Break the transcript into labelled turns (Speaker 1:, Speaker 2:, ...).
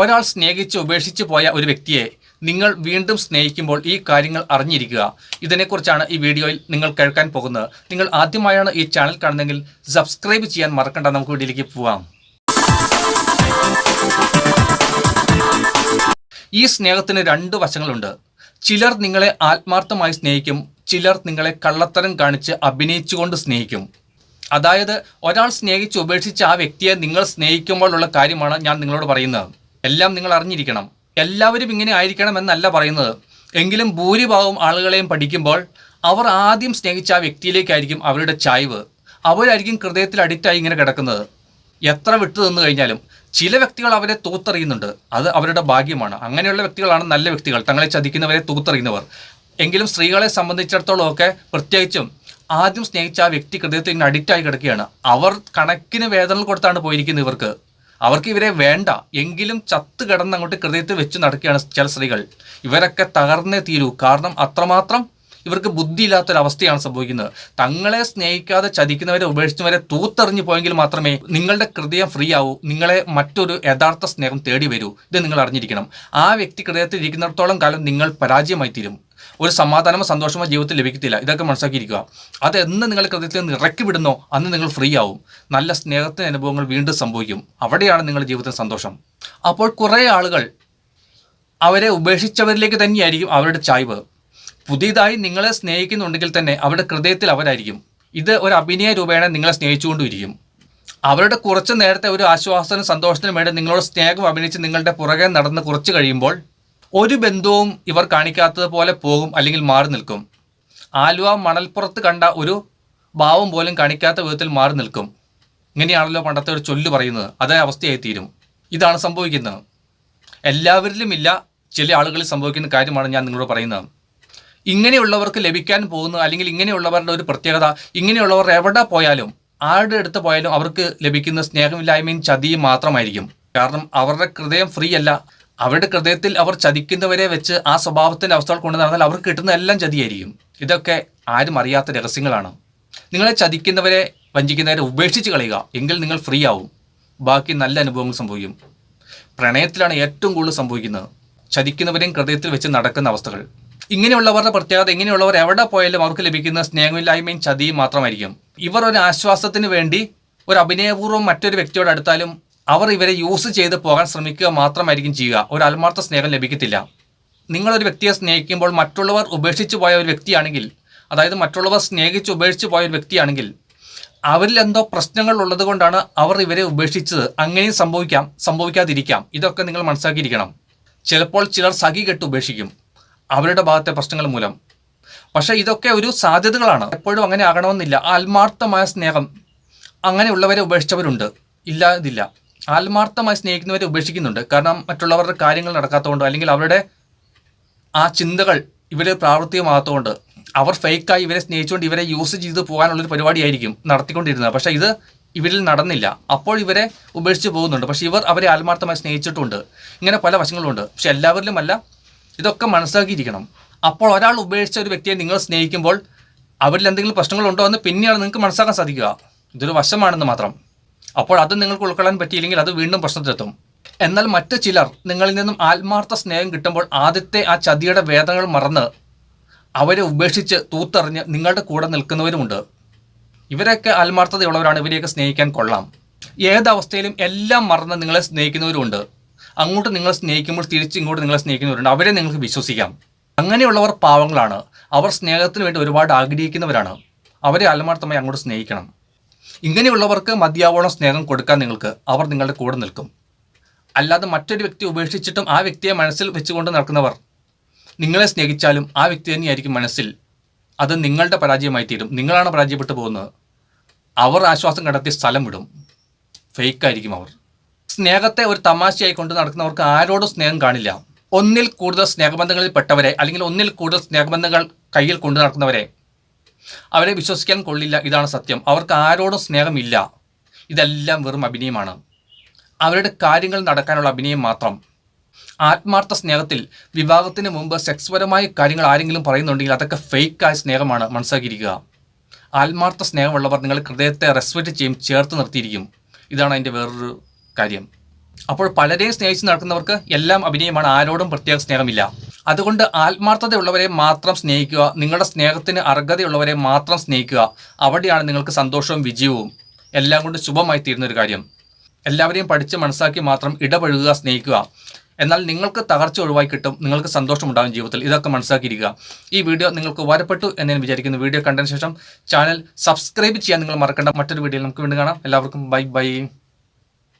Speaker 1: ഒരാൾ സ്നേഹിച്ച് ഉപേക്ഷിച്ച് പോയ ഒരു വ്യക്തിയെ നിങ്ങൾ വീണ്ടും സ്നേഹിക്കുമ്പോൾ ഈ കാര്യങ്ങൾ അറിഞ്ഞിരിക്കുക. ഇതിനെക്കുറിച്ചാണ് ഈ വീഡിയോയിൽ നിങ്ങൾ കേൾക്കാൻ പോകുന്നത്. നിങ്ങൾ ആദ്യമായാണ് ഈ ചാനൽ കാണുന്നതെങ്കിൽ സബ്സ്ക്രൈബ് ചെയ്യാൻ മറക്കണ്ട. നമുക്ക് വീഡിയോയിലേക്ക് പോവാം. ഈ സ്നേഹത്തിന് രണ്ട് വശങ്ങളുണ്ട്. ചിലർ നിങ്ങളെ ആത്മാർത്ഥമായി സ്നേഹിക്കും ചിലർ നിങ്ങളെ കള്ളത്തരം കാണിച്ച് അഭിനയിച്ചുകൊണ്ട് സ്നേഹിക്കും. അതായത് ഒരാൾ സ്നേഹിച്ച് ഉപേക്ഷിച്ച ആ വ്യക്തിയെ നിങ്ങൾ സ്നേഹിക്കുമ്പോഴുള്ള കാര്യമാണ് ഞാൻ നിങ്ങളോട് പറയുന്നത്. എല്ലാം നിങ്ങൾ അറിഞ്ഞിരിക്കണം. എല്ലാവരും ഇങ്ങനെ ആയിരിക്കണം എന്നല്ല പറയുന്നത്. എങ്കിലും ഭൂരിഭാഗം ആളുകളെയും പഠിക്കുമ്പോൾ അവർ ആദ്യം സ്നേഹിച്ച ആ വ്യക്തിയിലേക്കായിരിക്കും അവരുടെ ചായ്വ്. അവരായിരിക്കും ഹൃദയത്തിൽ അഡിക്റ്റായി ഇങ്ങനെ കിടക്കുന്നത്. എത്ര വിട്ടു നിന്ന് കഴിഞ്ഞാലും ചില വ്യക്തികൾ അവരെ തൂത്തറിയുന്നുണ്ട്. അത് അവരുടെ ഭാഗ്യമാണ്. അങ്ങനെയുള്ള വ്യക്തികളാണ് നല്ല വ്യക്തികൾ. തങ്ങളെ ചതിക്കുന്നവരെ തൂത്തറിയുന്നവർ. എങ്കിലും സ്ത്രീകളെ സംബന്ധിച്ചിടത്തോളം ഒക്കെ പ്രത്യേകിച്ചും ആദ്യം സ്നേഹിച്ച ആ വ്യക്തി ഹൃദയത്തിൽ ഇങ്ങനെ അഡിക്റ്റായി കിടക്കുകയാണ്. അവർ കണക്കിന് വേദനകൾ കൊടുത്താണ് പോയിരിക്കുന്നത് ഇവർക്ക്. അവർക്ക് ഇവരെ വേണ്ട. എങ്കിലും ചത്ത് കിടന്ന് അങ്ങോട്ട് ഹൃദയത്തിൽ വെച്ച് നടക്കുകയാണ് ചില സ്ത്രീകൾ. ഇവരൊക്കെ തകർന്നേ തീരൂ. കാരണം അത്രമാത്രം ഇവർക്ക് ബുദ്ധിയില്ലാത്തൊരവസ്ഥയാണ് സംഭവിക്കുന്നത്. തങ്ങളെ സ്നേഹിക്കാതെ ചതിക്കുന്നവരെ ഉപേക്ഷിച്ചവരെ തൂത്തെറിഞ്ഞു പോയെങ്കിൽ മാത്രമേ നിങ്ങളുടെ ഹൃദയം ഫ്രീ ആവൂ. നിങ്ങളെ മറ്റൊരു യഥാർത്ഥ സ്നേഹം തേടി വരൂ. ഇത് നിങ്ങൾ അറിഞ്ഞിരിക്കണം. ആ വ്യക്തി ഹൃദയത്തിൽ ഇരിക്കുന്നിടത്തോളം കാലം നിങ്ങൾ പരാജയമായി തീരും ഒരു സമാധാനമോ സന്തോഷമോ ജീവിതത്തിൽ ലഭിക്കത്തില്ല. ഇതൊക്കെ മനസ്സിലാക്കിയിരിക്കുക. അത് എന്ന് നിങ്ങൾ ഹൃദയത്തിൽ നിന്ന് ഇറക്കി വിടുന്നോ അന്ന് നിങ്ങൾ ഫ്രീ ആവും. നല്ല സ്നേഹത്തിന് അനുഭവങ്ങൾ വീണ്ടും സംഭവിക്കും. അവിടെയാണ് നിങ്ങളുടെ ജീവിതത്തിൽ സന്തോഷം. അപ്പോൾ കുറേ ആളുകൾ അവരെ ഉപേക്ഷിച്ചവരിലേക്ക് തന്നെയായിരിക്കും അവരുടെ ചായ്വ്. പുതിയതായി നിങ്ങളെ സ്നേഹിക്കുന്നുണ്ടെങ്കിൽ തന്നെ അവരുടെ ഹൃദയത്തിൽ അവരായിരിക്കും. ഇത് ഒരു അഭിനയ രൂപേണ നിങ്ങളെ സ്നേഹിച്ചുകൊണ്ടിരിക്കും. അവരുടെ കുറച്ച് നേരത്തെ ഒരു ആശ്വാസത്തിനും സന്തോഷത്തിനും വേണ്ടി നിങ്ങളോട് സ്നേഹം അഭിനയിച്ച് നിങ്ങളുടെ പുറകെ നടന്ന് കുറച്ച് കഴിയുമ്പോൾ ഒരു ബന്ധവും ഇവർ കാണിക്കാത്തത് പോലെ പോകും അല്ലെങ്കിൽ മാറി നിൽക്കും. ആലുവ മണൽപ്പുറത്ത് കണ്ട ഒരു ഭാവം പോലും കാണിക്കാത്ത വിധത്തിൽ മാറി നിൽക്കും. ഇങ്ങനെയാണല്ലോ പണ്ടത്തെ ഒരു ചൊല്ല് പറയുന്നത്. അതേ അവസ്ഥയായി തീരും ഇതാണ് സംഭവിക്കുന്നത്. എല്ലാവരിലും ഇല്ല ചില ആളുകളിൽ സംഭവിക്കുന്ന കാര്യമാണ് ഞാൻ നിങ്ങളോട് പറയുന്നത്. ഇങ്ങനെയുള്ളവർക്ക് ലഭിക്കാൻ പോകുന്ന അല്ലെങ്കിൽ ഇങ്ങനെയുള്ളവരുടെ ഒരു പ്രത്യേകത ഇങ്ങനെയുള്ളവർ എവിടെ പോയാലും ആരുടെ അടുത്ത് പോയാലും അവർക്ക് ലഭിക്കുന്ന സ്നേഹമില്ലായ്മയും ചതിയും മാത്രമായിരിക്കും. കാരണം അവരുടെ ഹൃദയം ഫ്രീ അല്ല അവരുടെ ഹൃദയത്തിൽ അവർ ചതിക്കുന്നവരെ വെച്ച് ആ സ്വഭാവത്തിന്റെ അവസ്ഥകൾ കൊണ്ടു നടന്നാൽ അവർക്ക് കിട്ടുന്ന എല്ലാം ചതിയായിരിക്കും. ഇതൊക്കെ ആരും അറിയാത്ത രഹസ്യങ്ങളാണ്. നിങ്ങളെ ചതിക്കുന്നവരെ വഞ്ചിക്കുന്നവരെ ഉപേക്ഷിച്ച് കളയുക. എങ്കിൽ നിങ്ങൾ ഫ്രീ ആവും. ബാക്കി നല്ല അനുഭവങ്ങൾ സംഭവിക്കും. പ്രണയത്തിലാണ് ഏറ്റവും കൂടുതൽ സംഭവിക്കുന്നത്. ചതിക്കുന്നവരെയും ഹൃദയത്തിൽ വെച്ച് നടക്കുന്ന അവസ്ഥകൾ. ഇങ്ങനെയുള്ളവരുടെ പ്രത്യേകത ഇങ്ങനെയുള്ളവർ എവിടെ പോയാലും അവർക്ക് ലഭിക്കുന്ന സ്നേഹമില്ലായ്മയും ചതിയും മാത്രമായിരിക്കും. ഇവർ ഒരു ആശ്വാസത്തിന് വേണ്ടി ഒരു അഭിനയപൂർവം മറ്റൊരു വ്യക്തിയോട് അടുത്താലും അവർ ഇവരെ യൂസ് ചെയ്ത് പോകാൻ ശ്രമിക്കുക മാത്രമായിരിക്കും ചെയ്യുക. ഒരു ആത്മാർത്ഥ സ്നേഹം ലഭിക്കത്തില്ല. നിങ്ങളൊരു വ്യക്തിയെ സ്നേഹിക്കുമ്പോൾ മറ്റുള്ളവർ ഉപേക്ഷിച്ച് പോയ ഒരു വ്യക്തിയാണെങ്കിൽ അതായത് മറ്റുള്ളവർ സ്നേഹിച്ച് ഉപേക്ഷിച്ച് പോയ ഒരു വ്യക്തിയാണെങ്കിൽ അവരിൽ എന്തോ പ്രശ്നങ്ങൾ ഉള്ളത് കൊണ്ടാണ് അവർ ഇവരെ ഉപേക്ഷിച്ചത്. അങ്ങനെയും സംഭവിക്കാം സംഭവിക്കാതിരിക്കാം. ഇതൊക്കെ നിങ്ങൾ മനസ്സിലാക്കിയിരിക്കണം. ചിലപ്പോൾ ചിലർ സഖി കെട്ട് ഉപേക്ഷിക്കും അവരുടെ ഭാഗത്തെ പ്രശ്നങ്ങൾ മൂലം. പക്ഷേ ഇതൊക്കെ ഒരു സാധ്യതകളാണ്. എപ്പോഴും അങ്ങനെ ആകണമെന്നില്ല. ആത്മാർത്ഥമായ സ്നേഹം അങ്ങനെയുള്ളവരെ ഉപേക്ഷിച്ചവരുണ്ട്. ഇല്ല ഇതില്ല ആത്മാർത്ഥമായി സ്നേഹിക്കുന്നവരെ ഉപേക്ഷിക്കുന്നുണ്ട്. കാരണം മറ്റുള്ളവരുടെ കാര്യങ്ങൾ നടക്കാത്തതുകൊണ്ട് അല്ലെങ്കിൽ അവരുടെ ആ ചിന്തകൾ ഇവരെ പ്രാവർത്തികമാകാത്തതുകൊണ്ട് അവർ ഫേക്കായി ഇവരെ സ്നേഹിച്ചുകൊണ്ട് ഇവരെ യൂസ് ചെയ്ത് പോകാനുള്ളൊരു പരിപാടിയായിരിക്കും നടത്തിക്കൊണ്ടിരുന്നത്. പക്ഷേ ഇത് ഇവരിൽ നടന്നില്ല. അപ്പോൾ ഇവരെ ഉപേക്ഷിച്ച് പോകുന്നുണ്ട്. പക്ഷേ ഇവർ അവരെ ആത്മാർത്ഥമായി സ്നേഹിച്ചിട്ടുണ്ട്. ഇങ്ങനെ പല വശങ്ങളുണ്ട്. പക്ഷെ എല്ലാവരിലുമല്ല ഇതൊക്കെ മനസ്സിലാക്കിയിരിക്കണം. അപ്പോൾ ഒരാൾ ഉപേക്ഷിച്ച ഒരു വ്യക്തിയെ നിങ്ങൾ സ്നേഹിക്കുമ്പോൾ അവരിൽ എന്തെങ്കിലും പ്രശ്നങ്ങളുണ്ടോ എന്ന് പിന്നെയാണ് നിങ്ങൾക്ക് മനസ്സിലാക്കാൻ സാധിക്കുക. ഇതൊരു വശമാണെന്ന് മാത്രം. അപ്പോൾ അത് നിങ്ങൾക്ക് ഉൾക്കൊള്ളാൻ പറ്റിയില്ലെങ്കിൽ അത് വീണ്ടും പ്രശ്നത്തിലെത്തും. എന്നാൽ മറ്റു ചിലർ നിങ്ങളിൽ നിന്നും ആത്മാർത്ഥ സ്നേഹം കിട്ടുമ്പോൾ ആദ്യത്തെ ആ ചതിയുടെ വേദങ്ങൾ മറന്ന് അവരെ ഉപേക്ഷിച്ച് തൂത്തെറിഞ്ഞ് നിങ്ങളുടെ കൂടെ നിൽക്കുന്നവരുമുണ്ട്. ഇവരൊക്കെ ആത്മാർത്ഥതയുള്ളവരാണ് ഇവരെയൊക്കെ സ്നേഹിക്കാൻ കൊള്ളാം. ഏതവസ്ഥയിലും എല്ലാം മറന്ന് നിങ്ങളെ സ്നേഹിക്കുന്നവരുമുണ്ട്. അങ്ങോട്ട് നിങ്ങളെ സ്നേഹിക്കുമ്പോൾ തിരിച്ച് ഇങ്ങോട്ട് നിങ്ങളെ സ്നേഹിക്കുന്നവരുണ്ട്. അവരെ നിങ്ങൾക്ക് വിശ്വസിക്കാം. അങ്ങനെയുള്ളവർ പാവങ്ങളാണ്. അവർ സ്നേഹത്തിന് വേണ്ടി ഒരുപാട് ആഗ്രഹിക്കുന്നവരാണ്. അവരെ ആത്മാർത്ഥമായി അങ്ങോട്ട് സ്നേഹിക്കണം. ഇങ്ങനെയുള്ളവർക്ക് മതിയാവോളം സ്നേഹം കൊടുക്കാൻ നിങ്ങൾക്ക് അവർ നിങ്ങളുടെ കൂടെ നിൽക്കും. അല്ലാതെ മറ്റൊരു വ്യക്തി ഉപേക്ഷിച്ചിട്ടും ആ വ്യക്തിയെ മനസ്സിൽ വെച്ചുകൊണ്ട് നടക്കുന്നവർ നിങ്ങളെ സ്നേഹിച്ചാലും ആ വ്യക്തി തന്നെയായിരിക്കും മനസ്സിൽ. അത് നിങ്ങളുടെ പരാജയമായി തീരും. നിങ്ങളാണ് പരാജയപ്പെട്ടു പോകുന്നത്. അവർ ആശ്വാസം കണ്ടെത്തി സ്ഥലം വിടും. ഫേക്കായിരിക്കും അവർ. സ്നേഹത്തെ ഒരു തമാശയായി കൊണ്ട് നടക്കുന്നവർക്ക് ആരോടും സ്നേഹം കാണില്ല. ഒന്നിൽ കൂടുതൽ സ്നേഹബന്ധങ്ങളിൽ പെട്ടവരെ അല്ലെങ്കിൽ ഒന്നിൽ കൂടുതൽ സ്നേഹബന്ധങ്ങൾ കയ്യിൽ കൊണ്ടു നടക്കുന്നവരെ അവരെ വിശ്വസിക്കാൻ കൊള്ളില്ല ഇതാണ് സത്യം. അവർക്ക് ആരോടും സ്നേഹമില്ല. ഇതെല്ലാം വെറും അഭിനയമാണ്. അവരുടെ കാര്യങ്ങൾ നടക്കാനുള്ള അഭിനയം മാത്രം. ആത്മാർത്ഥ സ്നേഹത്തിൽ വിവാഹത്തിന് മുമ്പ് സെക്സ്പരമായ കാര്യങ്ങൾ ആരെങ്കിലും പറയുന്നുണ്ടെങ്കിൽ അതൊക്കെ ഫേക്കായ സ്നേഹമാണ് മനസ്സിലാക്കിയിരിക്കുക. ആത്മാർത്ഥ സ്നേഹമുള്ളവർ നിങ്ങൾ ഹൃദയത്തെ റെസ്പെക്റ്റ് ചെയ്യും ചേർത്ത് നിർത്തിയിരിക്കും. ഇതാണ് അതിന്റെ വേറൊരു കാര്യം. അപ്പോൾ പലരെയും സ്നേഹിച്ച് നടക്കുന്നവർക്ക് എല്ലാം അഭിനയമാണ് ആരോടും പ്രത്യേക സ്നേഹമില്ല. അതുകൊണ്ട് ആത്മാർത്ഥതയുള്ളവരെ മാത്രം സ്നേഹിക്കുക നിങ്ങളുടെ സ്നേഹത്തിന് അർഹതയുള്ളവരെ മാത്രം സ്നേഹിക്കുക. അവിടെയാണ് നിങ്ങൾക്ക് സന്തോഷവും വിജയവും. എല്ലാം കൊണ്ട് ശുഭമായി തീരുന്ന ഒരു കാര്യം. എല്ലാവരെയും പഠിച്ച് മനസ്സാക്കി മാത്രം ഇടപഴകുക സ്നേഹിക്കുക. എന്നാൽ നിങ്ങൾക്ക് തകർച്ച ഒഴിവായി കിട്ടും നിങ്ങൾക്ക് സന്തോഷമുണ്ടാകും ജീവിതത്തിൽ. ഇതൊക്കെ മനസ്സാക്കിയിരിക്കുക. ഈ വീഡിയോ നിങ്ങൾക്ക് ഉപകാരപ്പെട്ടു എന്ന് ഞാൻ വിചാരിക്കുന്നു. വീഡിയോ കണ്ടതിന് ശേഷം ചാനൽ സബ്സ്ക്രൈബ് ചെയ്യാൻ നിങ്ങൾ മറക്കേണ്ട. മറ്റൊരു വീഡിയോയിൽ നമുക്ക് വീണ്ടും കാണാം. എല്ലാവർക്കും ബൈ ബൈ.